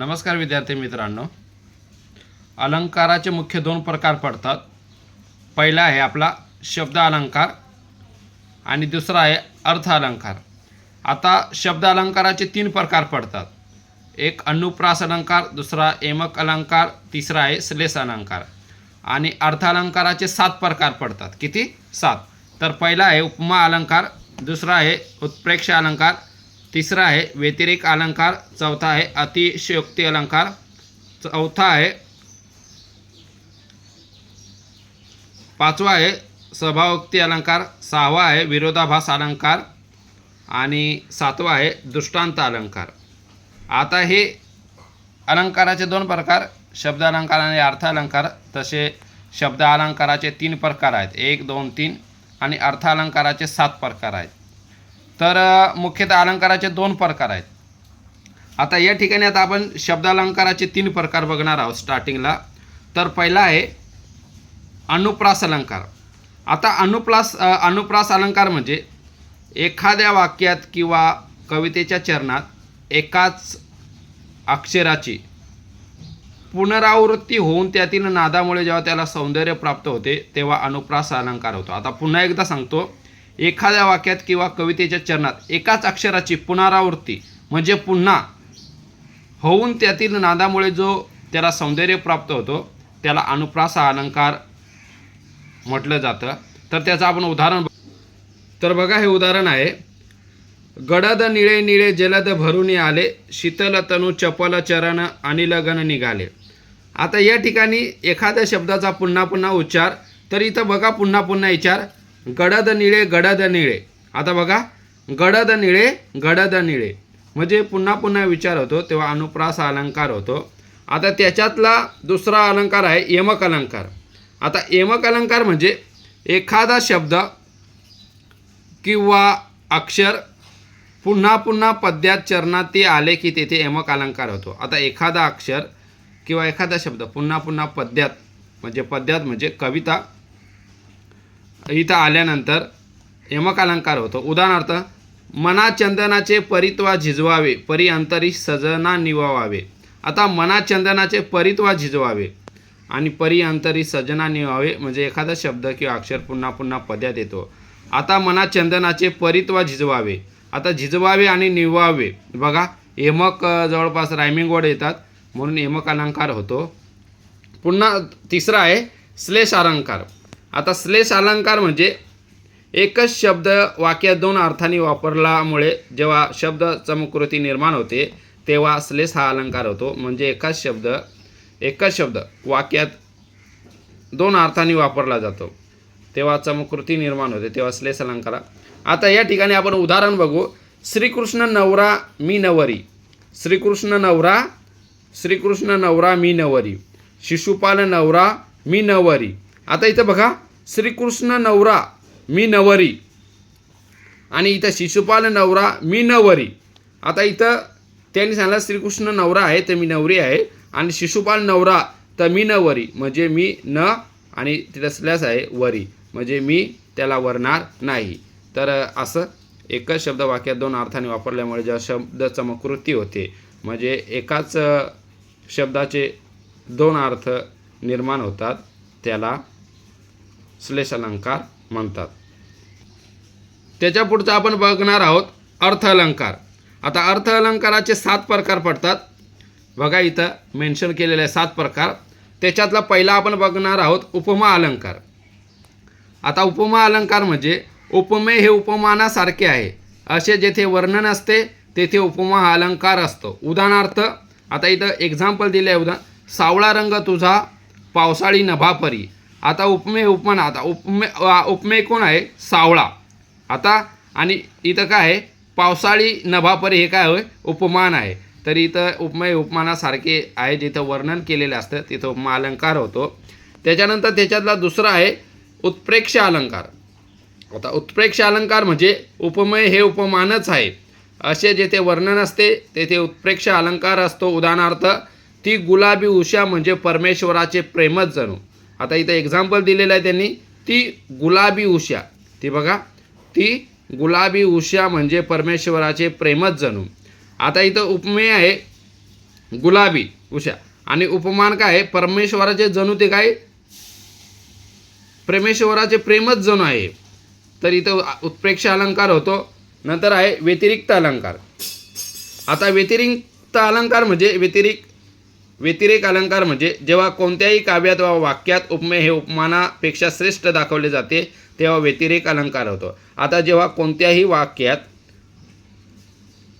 नमस्कार विद्यार्थी मित्रांनो. अलंकाराचे मुख्य दोन प्रकार पडतात. पहिला आहे आपला शब्द अलंकार आणि दुसरा आहे अर्थ अलंकार. आता शब्द अलंकाराचे तीन प्रकार पडतात. एक अनुप्रास अलंकार दुसरा एमक अलंकार तिसरा आहे श्लेष अलंकार. आणि अर्थ अलंकाराचे सात प्रकार पडतात. किती? सात. तर पहिला आहे उपमा अलंकार दुसरा आहे उत्प्रेक्ष अलंकार तिसरा आहे व्यतिरिक अलंकार चौथा आहे अतिशयोक्ती अलंकार चौथा आहे पाचवा आहे स्वभावोक्ती अलंकार सहावा आहे विरोधाभास अलंकार आणि सातवा आहे दृष्टांत अलंकार. आता हे अलंकाराचे दोन प्रकार शब्द अलंकार आणि अर्थ अलंकार. तसे शब्द अलंकाराचे तीन प्रकार आहेत. एक दोन तीन आणि अर्थ अलंकाराचे सात प्रकार आहेत. तर मुख्यतः अलंकाराचे दोन प्रकार आहेत. आता या ठिकाणी आता आपण शब्दालंकाराचे तीन प्रकार बघणार आहोत स्टार्टिंगला. तर पहिला आहे अनुप्रास अलंकार. आता अनुप्रास अनुप्रास अलंकार म्हणजे एखाद्या वाक्यात किंवा कवितेच्या चरणात एकाच अक्षराची पुनरावृत्ती होऊन त्यातील नादामुळे जेव्हा त्याला सौंदर्य प्राप्त होते तेव्हा अनुप्रास अलंकार होतो. आता पुन्हा एकदा सांगतो एखाद्या वाक्यात किंवा कवितेच्या चरणात एकाच अक्षराची पुनरावृत्ती म्हणजे पुन्हा होऊन त्यातील नादामुळे जो त्याला सौंदर्य प्राप्त होतो त्याला अनुप्रास अलंकार म्हटलं जातं. तर त्याचं आपण उदाहरण तर बघा हे उदाहरण आहे. गडद निळे निळे जलद भरून आले शीतल तनु चपल चरण आणि लगन निघाले. आता या ठिकाणी एखाद्या शब्दाचा पुन्हा पुन्हा उच्चार तर इथं बघा पुन्हा पुन्हा विचार. गडद निळे गडद निळे. आता बघा गडद निळे गडद निळे. म्हणजे पुन्हा पुन्हा विचार होतो तेव्हा अनुप्रास अलंकार होतो. आता त्याच्यातला दुसरा अलंकार आहे यमक अलंकार. आता यमक अलंकार म्हणजे एखादा शब्द किंवा अक्षर पुन्हा पुन्हा पद्यात चरणात ते आले की तेथे यमक अलंकार होतो. आता एखादा अक्षर किंवा एखादा शब्द पुन्हा पुन्हा पद्यात म्हणजे पद्यात म्हणजे कविता इथं आल्यानंतर यमक अलंकार होतो. उदाहरणार्थ मना चंदनाचे परित्वा झिजवावे परी अंतरी सजना निवावावे. आता मना चंदनाचे परित्वा झिजवावे आणि परी अंतरी सजना निवावे म्हणजे एखादा शब्द किंवा अक्षर पुन्हा पुन्हा पद्यात येतो. आता मना चंदनाचे परित्वा झिजवावे. आता झिजवावे आणि निवावे. बघा यमक जवळपास रायमिंग वर्ड येतात म्हणून यमक अलंकार होतो. पुन्हा तिसरा आहे श्लेष अलंकार. आता श्लेष अलंकार म्हणजे एकच शब्द वाक्यात दोन अर्थाने वापरल्यामुळे जेव्हा शब्द चमकृती निर्माण होते तेव्हा श्लेष हा अलंकार होतो. म्हणजे एकाच शब्द एकच शब्द वाक्यात दोन अर्थाने वापरला जातो. तेव्हा चमकृती निर्माण होते तेव्हा श्लेष अलंकार. आता या ठिकाणी आपण उदाहरण बघू. श्रीकृष्ण नवरा मी नवरी. श्रीकृष्ण नवरा श्रीकृष्ण नवरा मी नवरी. शिशुपाल नवरा मी नवरी. आता इथं बघा श्रीकृष्ण नवरा मी नवरी. आणि इथं शिशुपाल नवरा मी नवरी. आता इथं त्यांनी सांगितलं श्रीकृष्ण नवरा आहे तर मी नवरी आहे. आणि शिशुपाल नवरा तर मी नवरी. म्हणजे मी न आणि तिथं स्लॅस आहे वरी. म्हणजे मी त्याला वरणार नाही. तर असं एकच शब्द वाक्यात दोन अर्थाने वापरल्यामुळे ज्या शब्द चमकृती होते म्हणजे एकाच शब्दाचे दोन अर्थ निर्माण होतात त्याला श्लेष अलंकार म्हणतात. त्याच्या पुढचं आपण बघणार आहोत अर्थ अलंकार आता अर्थ अलंकाराचे सात प्रकार पडतात. बघा इथं मेन्शन केलेले आहे सात प्रकार. त्याच्यातला पहिला आपण बघणार आहोत उपमा अलंकार. आता उपमा अलंकार म्हणजे उपमे हे उपमानासारखे आहे. असे जेथे वर्णन असते तेथे उपमा हा अलंकार असतो. उदाहरणार्थ आता इथं एक्झाम्पल दिले आहे उदा सावळा रंग तुझा पावसाळी नभापरी. आता उपमेय उपमान आता उपमे उपमेय कोण आहे? सावळा. आता आणि इथं काय आहे? पावसाळी नभापरी हे काय होय? उपमान आहे. तर इथं उपमेय उपमानासारखे आहे जिथं वर्णन केलेलं असतं तिथं उपमा अलंकार होतो. त्याच्यानंतर त्याच्यातला दुसरा आहे उत्प्रेक्ष अलंकार. आता उत्प्रेक्ष अलंकार म्हणजे उपमेय हे उपमानच आहे. असे जेथे वर्णन असते तेथे उत्प्रेक्ष अलंकार असतो. उदाहरणार्थ ती गुलाबी उषा म्हणजे परमेश्वराचे प्रेमच जणू. आता इथं एक्झाम्पल दिलेलं आहे त्यांनी. ती गुलाबी उषा. ती बघा. ती गुलाबी उषा म्हणजे परमेश्वराचे प्रेमच जणू. आता इथं उपमेय आहे. गुलाबी उषा. आणि उपमान काय आहे? परमेश्वराचे जणू ते काय? परमेश्वराचे प्रेमच जणू आहे. तर इथं उत्प्रेक्ष अलंकार होतो. नंतर आहे व्यतिरिक्त अलंकार. आता व्यतिरिक्त अलंकार म्हणजे व्यतिरिक्त व्यतिरेक अलंकार म्हणजे जेव्हा कोणत्याही काव्यात वा वाक्यात उपमेय हे उपमानापेक्षा श्रेष्ठ दाखवले जाते तेव्हा व्यतिरेक अलंकार होतो. आता जेव्हा कोणत्याही वाक्यात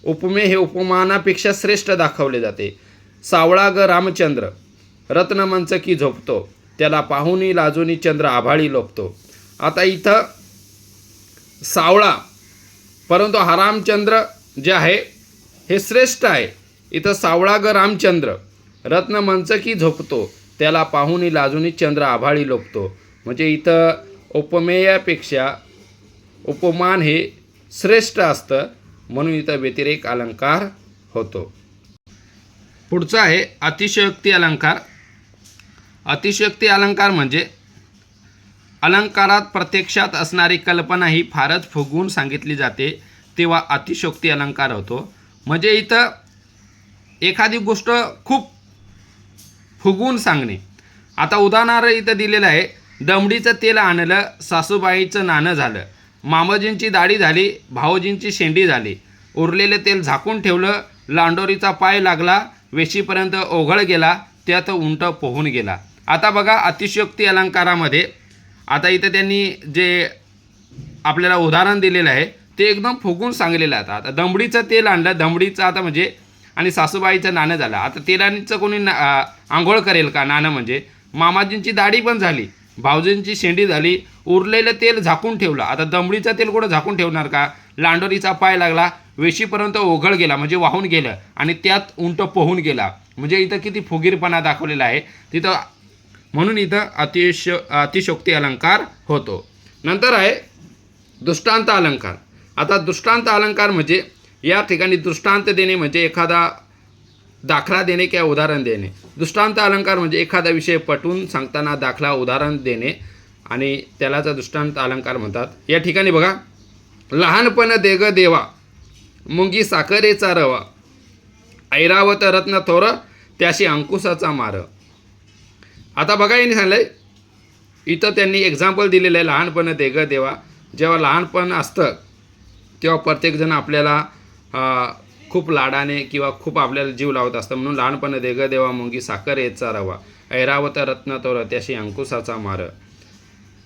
उपमे हे उपमानापेक्षा श्रेष्ठ दाखवले जाते सावळा ग रामचंद्र रत्नमंच की झोपतो त्याला पाहुनी लाजुनी चंद्र आभाळी लोपतो. आता इथं सावळा परंतु हा रामचंद्र जे आहे हे श्रेष्ठ आहे. इथं सावळा ग रामचंद्र रत्न मंचकी झोपतो त्याला पाहुनी लाजुनी चंद्र आभाळी लोपतो. म्हणजे इथं उपमेयापेक्षा उपमान हे श्रेष्ठ असतं म्हणून इथं व्यतिरेक अलंकार होतो. पुढचा आहे अतिशयोक्ती अलंकार. अतिशयोक्ती अलंकार म्हणजे अलंकारात प्रत्यक्षात असणारी कल्पना ही फारच फुगवून सांगितली जाते तेव्हा अतिशयोक्ती अलंकार होतो. म्हणजे इथं एखादी गोष्ट खूप फुगवून सांगणे. आता उदाहरणार्थ इथं दिलेलं आहे दमडीचं तेल आणलं सासूबाईचं नाणं झालं मामाजींची दाढी झाली भाऊजींची शेंडी झाली उरलेलं तेल झाकून ठेवलं लांडोरीचा पाय लागला वेशीपर्यंत ओघळ गेला त्यात उंट पोहून गेला. आता बघा अतिशयोक्ती अलंकारामध्ये आता इथं त्यांनी जे आपल्याला उदाहरण दिलेलं आहे ते एकदम फुगून सांगलेलं आहे आता. आता दमडीचं तेल आणलं दमडीचं आता म्हणजे आणि सासूबाईचं नाणं झालं. आता तेलांचं कोणी ना आंघोळ करेल का नाणं म्हणजे? मामाजींची दाढी पण झाली. भाऊजींची शेंडी झाली. उरलेलं तेल झाकून ठेवलं. आता दमडीचं तेल कुठं झाकून ठेवणार का? लांडोरीचा पाय लागला. वेशीपर्यंत ओघळ गेला म्हणजे वाहून गेलं आणि त्यात उंट पोहून गेला. म्हणजे इथं किती फुगीरपणा दाखवलेला आहे. तिथं म्हणून इथं अतिश अतिशोक्ती अलंकार होतो. नंतर आहे दृष्टांत अलंकार. आता दृष्टांत अलंकार म्हणजे या ठिकाणी दृष्टांत देणे म्हणजे एखादा दाखला देणे किंवा उदाहरण देणे. दृष्टांत अलंकार म्हणजे एखादा विषय पटवून सांगताना दाखला उदाहरण देणे आणि त्यालाचा दृष्टांत अलंकार म्हणतात. या ठिकाणी बघा लहानपण देग देवा मुंगी साखरेचा रवा ऐरावत रत्न थोर त्याशी अंकुशाचा मार. आता बघा यांनी सांगलंय इथं त्यांनी एक्झाम्पल दिलेलं आहे लहानपण देग देवा. जेव्हा लहानपण असतं तेव्हा प्रत्येकजण आपल्याला खूप लाडाने किंवा खूप आपल्याला जीव लावत असतं. म्हणून लहानपण देग देवा मुंगी साखर येतचा रवा. ऐरावत रत्न तोर त्याशी अंकुशाचा मार.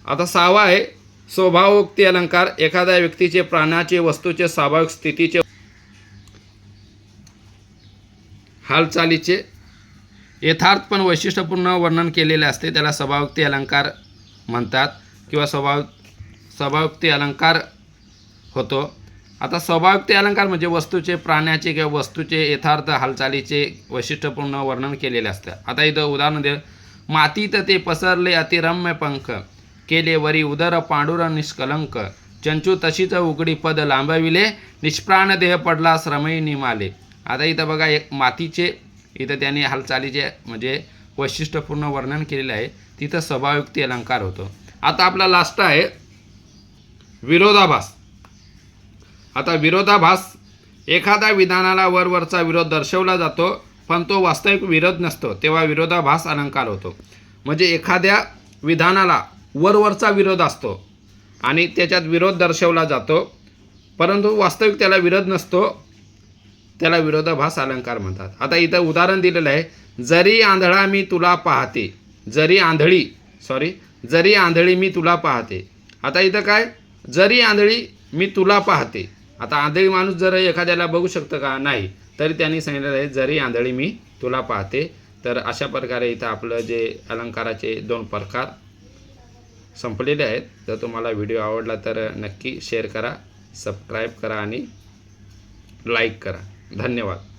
आता सहावा आहे. स्वभावोक्ती अलंकार. एखाद्या व्यक्तीचे प्राण्याचे वस्तूचे स्वाभाविक स्थितीचे हालचालीचे यथार्थ पण वैशिष्ट्यपूर्ण वर्णन केलेले असते. त्याला स्वभावोक्ती अलंकार म्हणतात किंवा स्वभाव स्वभावोक्ती अलंकार होतो. आता स्वभावोक्ती अलंकार म्हणजे वस्तूचे प्राण्याचे किंवा वस्तूचे यथार्थ हालचालीचे वैशिष्ट्यपूर्ण वर्णन केलेले असतं आता इथं उदाहरण दे मातीत ते पसरले अतिरम्य पंख केले वरी उदर पांडुर निष्कलंक चंचू तशीच उघडी पद लांबविले निष्प्राण देह पडला श्रमही निमाले. आता इथं बघा एक मातीचे इथं त्यांनी हालचालीचे म्हणजे वैशिष्ट्यपूर्ण वर्णन केलेलं आहे. तिथं स्वभावयुक्ती अलंकार होतो. आता आपला लास्ट आहे विरोधाभास. आता विरोधाभास एखाद्या विधानाला वरवरचा विरोध दर्शवला जातो पण तो वास्तविक विरोध नसतो तेव्हा विरोधाभास अलंकार होतो. म्हणजे एखाद्या विधानाला वरवरचा विरोध असतो आणि त्याच्यात विरोध दर्शवला जातो परंतु वास्तविक त्याला विरोध नसतो त्याला विरोधाभास अलंकार म्हणतात. आता इथं उदाहरण दिलेलं आहे जरी आंधळा मी तुला पाहते जरी आंधळी सॉरी जरी आंधळी मी तुला पाहते. आता इथं काय? जरी आंधळी मी तुला पाहते आता आंधळी माणूस जर एखाद्याला बघू शकतं का? नाही. तरी त्यांनी सांगितलेलं आहे जरी आंधळी मी तुला पाहते तर अशा प्रकारे इथं आपलं जे अलंकाराचे दोन प्रकार संपलेले आहेत. जर तुम्हाला व्हिडिओ आवडला तर नक्की शेअर करा सबस्क्राईब करा आणि लाईक करा. धन्यवाद.